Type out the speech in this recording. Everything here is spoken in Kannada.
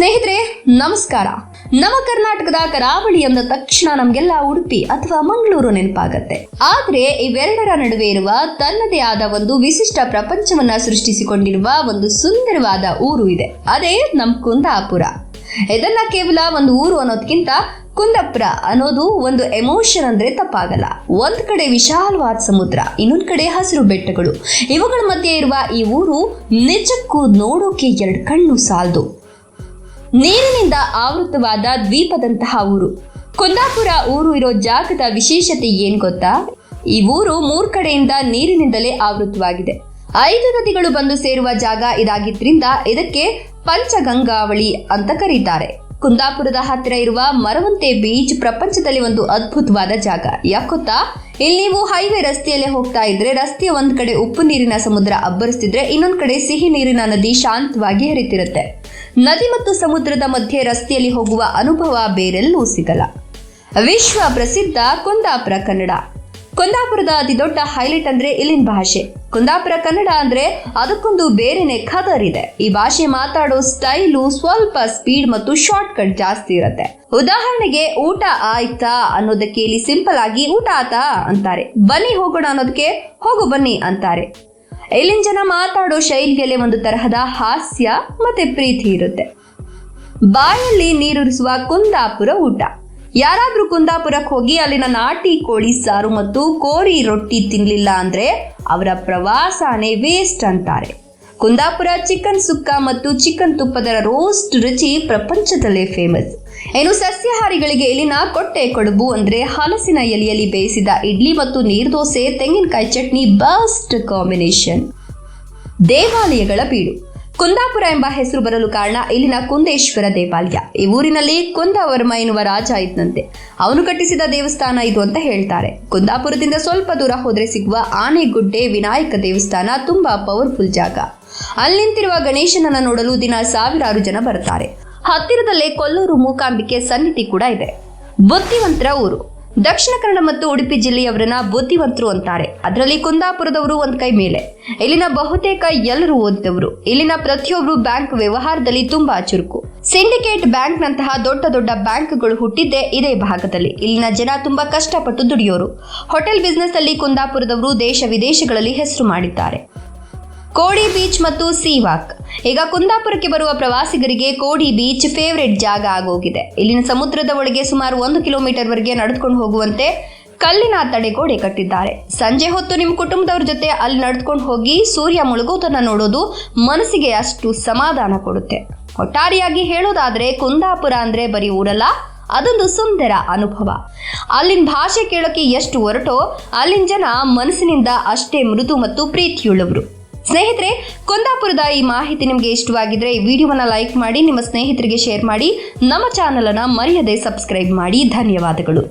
ಸ್ನೇಹಿತರೆ, ನಮಸ್ಕಾರ. ನಮ್ಮ ಕರ್ನಾಟಕದ ಕರಾವಳಿ ಅಂದ ತಕ್ಷಣ ನಮ್ಗೆಲ್ಲ ಉಡುಪಿ ಅಥವಾ ಮಂಗಳೂರು ನೆನಪಾಗತ್ತೆ. ಆದ್ರೆ ಇವೆರಡರ ನಡುವೆ ಇರುವ ತನ್ನದೇ ಆದ ಒಂದು ವಿಶಿಷ್ಟ ಪ್ರಪಂಚವನ್ನ ಸೃಷ್ಟಿಸಿಕೊಂಡಿರುವ ಒಂದು ಸುಂದರವಾದ ಊರು ಇದೆ. ಅದೇ ನಮ್ ಕುಂದಾಪುರ. ಇದನ್ನ ಕೇವಲ ಒಂದು ಊರು ಅನ್ನೋದಕ್ಕಿಂತ ಕುಂದಾಪುರ ಅನ್ನೋದು ಒಂದು ಎಮೋಷನ್ ಅಂದ್ರೆ ತಪ್ಪಾಗಲ್ಲ. ಒಂದ್ ಕಡೆ ವಿಶಾಲವಾದ ಸಮುದ್ರ, ಇನ್ನೊಂದ್ ಕಡೆ ಹಸಿರು ಬೆಟ್ಟಗಳು. ಇವುಗಳ ಮಧ್ಯೆ ಇರುವ ಈ ಊರು ನಿಜಕ್ಕೂ ನೋಡೋಕೆ ಎರಡು ಕಣ್ಣು ಸಾಲದು. ನೀರಿನಿಂದ ಆವೃತವಾದ ದ್ವೀಪದಂತಹ ಊರು. ಕುಂದಾಪುರ ಊರು ಇರೋ ಜಾಗದ ವಿಶೇಷತೆ ಏನ್ ಗೊತ್ತಾ? ಈ ಊರು ಮೂರ್ ಕಡೆಯಿಂದ ನೀರಿನಿಂದಲೇ ಆವೃತವಾಗಿದೆ ಐದು ನದಿಗಳು ಬಂದು ಸೇರುವ ಜಾಗ ಇದಾಗಿದ್ರಿಂದ ಇದಕ್ಕೆ ಪಂಚಗಂಗಾವಳಿ ಅಂತ ಕರೀತಾರೆ. ಕುಂದಾಪುರದ ಹತ್ತಿರ ಇರುವ ಮರವಂತೆ ಬೀಚ್ ಪ್ರಪಂಚದಲ್ಲಿ ಒಂದು ಅದ್ಭುತವಾದ ಜಾಗ. ಯಾಕೊತ್ತಾ ಇಲ್ಲಿ ನೀವು ಹೈವೇ ರಸ್ತೆಯಲ್ಲೇ ಹೋಗ್ತಾ ಇದ್ರೆ, ರಸ್ತೆಯ ಒಂದ್ ಕಡೆ ಉಪ್ಪು ನೀರಿನ ಸಮುದ್ರ ಅಬ್ಬರಿಸ್ತಿದ್ರೆ ಇನ್ನೊಂದ್ ಕಡೆ ಸಿಹಿ ನೀರಿನ ನದಿ ಶಾಂತವಾಗಿ ಹರಿತಿರುತ್ತೆ. ನದಿ ಮತ್ತು ಸಮುದ್ರದ ಮಧ್ಯೆ ರಸ್ತೆಯಲ್ಲಿ ಹೋಗುವ ಅನುಭವ ಬೇರೆಲ್ಲೂ ಸಿಗಲ್ಲ. ವಿಶ್ವ ಪ್ರಸಿದ್ಧ ಕುಂದಾಪುರ ಕನ್ನಡ. ಕುಂದಾಪುರದ ಅತಿ ದೊಡ್ಡ ಹೈಲೈಟ್ ಅಂದ್ರೆ ಇಲ್ಲಿನ ಭಾಷೆ. ಕುಂದಾಪುರ ಕನ್ನಡ ಅಂದ್ರೆ ಅದಕ್ಕೊಂದು ಬೇರೆನೆ ಖದರ್ ಇದೆ. ಈ ಭಾಷೆ ಮಾತಾಡೋ ಸ್ಟೈಲು ಸ್ವಲ್ಪ ಸ್ಪೀಡ್ ಮತ್ತು ಶಾರ್ಟ್ ಕಟ್ ಜಾಸ್ತಿ ಇರುತ್ತೆ. ಉದಾಹರಣೆಗೆ, ಊಟ ಆಯ್ತಾ ಅನ್ನೋದಕ್ಕೆ ಇಲ್ಲಿ ಸಿಂಪಲ್ ಆಗಿ ಊಟ ಆತಾ ಅಂತಾರೆ. ಬನ್ನಿ ಹೋಗೋಣ ಅನ್ನೋದಕ್ಕೆ ಹೋಗು ಬನ್ನಿ ಅಂತಾರೆ. ಇಲ್ಲಿನ ಜನ ಮಾತಾಡೋ ಶೈಲಿಯಲ್ಲೇ ಒಂದು ತರಹದ ಹಾಸ್ಯ ಮತ್ತೆ ಪ್ರೀತಿ ಇರುತ್ತೆ. ಬಾಯಲ್ಲಿ ನೀರುರಿಸುವ ಕುಂದಾಪುರ ಊಟ. ಯಾರಾದ್ರೂ ಕುಂದಾಪುರಕ್ಕೆ ಹೋಗಿ ಅಲ್ಲಿನ ನಾಟಿ ಕೋಳಿ ಸಾರು ಮತ್ತು ಕೋರಿ ರೊಟ್ಟಿ ತಿನ್ಲಿಲ್ಲ ಅಂದ್ರೆ ಅವರ ಪ್ರವಾಸನೇ ವೇಸ್ಟ್ ಅಂತಾರೆ. ಕುಂದಾಪುರ ಚಿಕನ್ ಸುಕ್ಕ ಮತ್ತು ಚಿಕನ್ ತುಪ್ಪದ ರೋಸ್ಟ್ ರುಚಿ ಪ್ರಪಂಚದಲ್ಲೇ ಫೇಮಸ್ ಏನು ಸಸ್ಯಾಹಾರಿಗಳಿಗೆ ಇಲ್ಲಿನ ಕೊಟ್ಟೆ ಕೊಡುಬು ಅಂದ್ರೆ ಹಲಸಿನ ಎಲೆಯಲ್ಲಿ ಬೇಯಿಸಿದ ಇಡ್ಲಿ ಮತ್ತು ನೀರ್ದೋಸೆ ತೆಂಗಿನಕಾಯಿ ಚಟ್ನಿ ಬೆಸ್ಟ್ ಕಾಂಬಿನೇಷನ್ ದೇವಾಲಯಗಳ ಬೀಡು. ಕುಂದಾಪುರ ಎಂಬ ಹೆಸರು ಬರಲು ಕಾರಣ ಇಲ್ಲಿನ ಕುಂದೇಶ್ವರ ದೇವಾಲಯ. ಈ ಊರಿನಲ್ಲಿ ಕುಂದವರ್ಮ ಎನ್ನುವ ರಾಜ ಇದ್ದಂತೆ. ಅವನು ಕಟ್ಟಿಸಿದ ದೇವಸ್ಥಾನ ಇದು ಅಂತ ಹೇಳ್ತಾರೆ. ಕುಂದಾಪುರದಿಂದ ಸ್ವಲ್ಪ ದೂರ ಹೋದ್ರೆ ಸಿಗುವ ಆನೆಗುಡ್ಡೆ ವಿನಾಯಕ ದೇವಸ್ಥಾನ ತುಂಬಾ ಪವರ್ಫುಲ್ ಜಾಗ. ಅಲ್ಲಿ ನಿಂತಿರುವ ಗಣೇಶನನ್ನ ನೋಡಲು ದಿನ ಸಾವಿರಾರು ಜನ ಬರ್ತಾರೆ. ಹತ್ತಿರದಲ್ಲೇ ಕೊಲ್ಲೂರು ಮೂಕಾಂಬಿಕೆ ಸನ್ನಿಧಿ ಕೂಡ ಇದೆ. ಬುದ್ಧಿವಂತರ ಊರು. ದಕ್ಷಿಣ ಕನ್ನಡ ಮತ್ತು ಉಡುಪಿ ಜಿಲ್ಲೆಯವರನ್ನ ಬುದ್ಧಿವಂತರು ಅಂತಾರೆ. ಅದರಲ್ಲಿ ಕುಂದಾಪುರದವರು ಒಂದ್ ಕೈ ಮೇಲೆ. ಇಲ್ಲಿನ ಬಹುತೇಕ ಎಲ್ಲರೂ ಓದಿದವರು. ಇಲ್ಲಿನ ಪ್ರತಿಯೊಬ್ಬರು ಬ್ಯಾಂಕ್ ವ್ಯವಹಾರದಲ್ಲಿ ತುಂಬಾ ಚುರುಕು. ಸಿಂಡಿಕೇಟ್ ಬ್ಯಾಂಕ್ ನಂತಹ ದೊಡ್ಡ ದೊಡ್ಡ ಬ್ಯಾಂಕ್ಗಳು ಹುಟ್ಟಿದ್ದೇ ಇದೇ ಭಾಗದಲ್ಲಿ. ಇಲ್ಲಿನ ಜನ ತುಂಬಾ ಕಷ್ಟಪಟ್ಟು ದುಡಿಯೋರು. ಹೋಟೆಲ್ ಬಿಸ್ನೆಸ್ ಅಲ್ಲಿ ಕುಂದಾಪುರದವರು ದೇಶ ವಿದೇಶಗಳಲ್ಲಿ ಹೆಸರು ಮಾಡಿದ್ದಾರೆ. ಕೋಡಿ ಬೀಚ್ ಮತ್ತು ಸೀ ವಾಕ್ ಈಗ ಕುಂದಾಪುರಕ್ಕೆ ಬರುವ ಪ್ರವಾಸಿಗರಿಗೆ ಕೋಡಿ ಬೀಚ್ ಫೇವರೇಟ್ ಜಾಗ ಆಗೋಗಿದೆ. ಇಲ್ಲಿನ ಸಮುದ್ರದ ಒಳಗೆ ಸುಮಾರು ಒಂದು ಕಿಲೋಮೀಟರ್ ವರೆಗೆ ನಡೆದುಕೊಂಡು ಹೋಗುವಂತೆ ಕಲ್ಲಿನ ತಡೆಗೋಡೆ ಕಟ್ಟಿದ್ದಾರೆ. ಸಂಜೆ ಹೊತ್ತು ನಿಮ್ಮ ಕುಟುಂಬದವ್ರ ಜೊತೆ ಅಲ್ಲಿ ನಡೆದುಕೊಂಡು ಹೋಗಿ ಸೂರ್ಯ ಮುಳುಗೋದನ್ನ ನೋಡೋದು ಮನಸ್ಸಿಗೆ ಅಷ್ಟು ಸಮಾಧಾನ ಕೊಡುತ್ತೆ. ಒಟ್ಟಾರೆಯಾಗಿ ಹೇಳೋದಾದ್ರೆ ಕುಂದಾಪುರ ಅಂದ್ರೆ ಬರೀ ಊರಲ್ಲ, ಅದೊಂದು ಸುಂದರ ಅನುಭವ. ಅಲ್ಲಿನ ಭಾಷೆ ಕೇಳೋಕೆ ಎಷ್ಟು ಹೊರಟೋ ಅಲ್ಲಿನ ಜನ ಮನಸ್ಸಿನಿಂದ ಅಷ್ಟೇ ಮೃದು ಮತ್ತು ಪ್ರೀತಿಯುಳ್ಳವರು. ಸ್ನೇಹಿತರೆ, ಕುಂದಾಪುರದ ಈ ಮಾಹಿತಿ ನಿಮಗೆ ಇಷ್ಟವಾಗಿದ್ರೆ ಈ ವಿಡಿಯೋವನ್ನ ಲೈಕ್ ಮಾಡಿ, ನಿಮ್ಮ ಸ್ನೇಹಿತರಿಗೆ ಶೇರ್ ಮಾಡಿ, ನಮ್ಮ ಚಾನಲನ್ನು ಮರೆಯದೆ ಸಬ್ಸ್ಕ್ರೈಬ್ ಮಾಡಿ. ಧನ್ಯವಾದಗಳು.